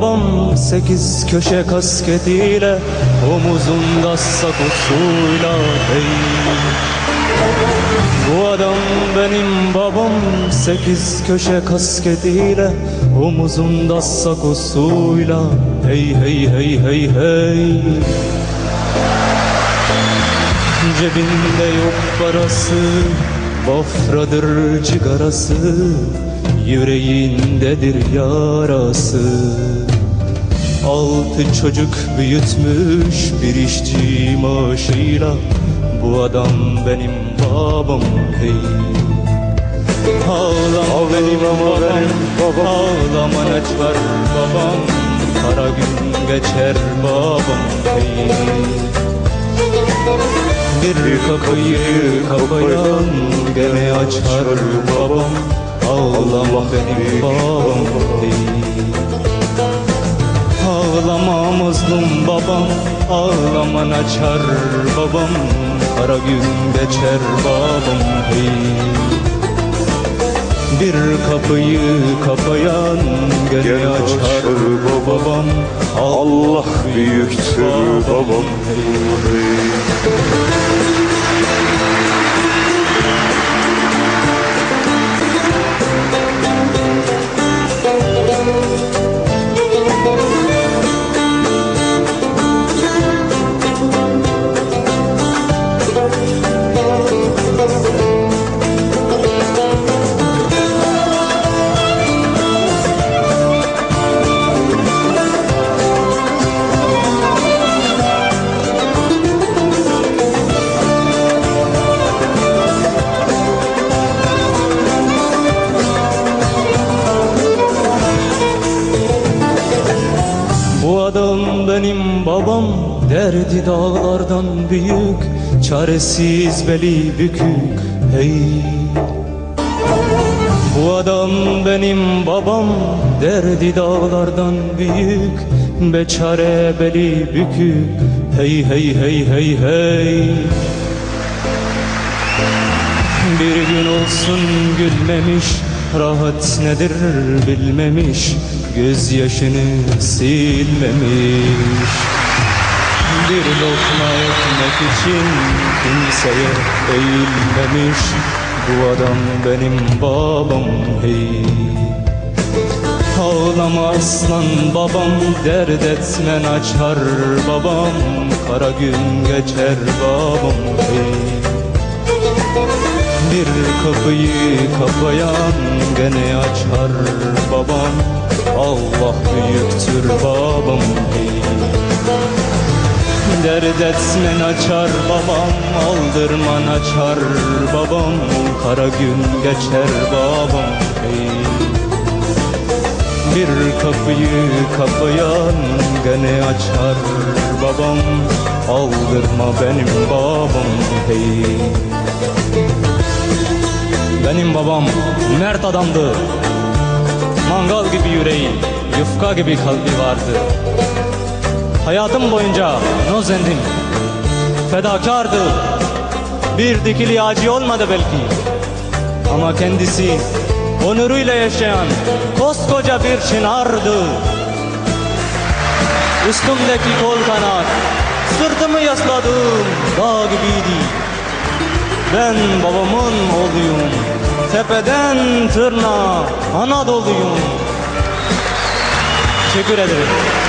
babam sekiz köşe kasketiyle Omuzunda sakosuyla hey Bu adam benim babam sekiz köşe kasketiyle Omuzunda sakosuyla Hey hey hey hey hey. Cebinde yok parası Bafradır cigarası Yüreğindedir yarası Altı çocuk büyütmüş bir işçi maaşıyla Bu adam benim babam hey Ağlama benim babam, Ağlama ne çar babam. Kara gün geçer babam hey bir kapıyı kapayan gene açar babam. Ağlama benim babam. değil açar babam Kara gün geçer babam. Hey bir kapıyı kapayan gene açar babam. Allah büyüktür babam. Bu benim babam Derdi dağlardan büyük Çaresiz beli bükük Hey. Bu adam benim babam Derdi dağlardan büyük Beçare beli bükük Hey hey hey hey hey. Bir gün olsun gülmemiş Rahat nedir bilmemiş Gözyaşını silmemiş. Bir lokma ekmek için Kimseye eğilmemiş. Bu adam benim babam hey. Ağlama aslan babam Dert etmen açar babam. Kara gün geçer babam hey bir kapıyı kapayan gene açar babam Allah büyüktür babam hey. Dert etmen açar babam Aldırman açar babam Kara gün geçer babam hey. Bir kapıyı kapayan gene açar babam Aldırma benim babam hey benim babam mert adamdı. Mangal gibi yüreği, yufka gibi kalbi vardı. Hayatım boyunca nozendim. Fedakardı. Bir dikili ağacı olmadı belki. Ama kendisi onuruyla yaşayan koskoca bir çınardı. Üstümdeki kol kanat, sırtımı yasladığım dağ gibiydi. Ben babamın oğluyum. Tepeden tırnağa Anadolu'yum. Teşekkür ederim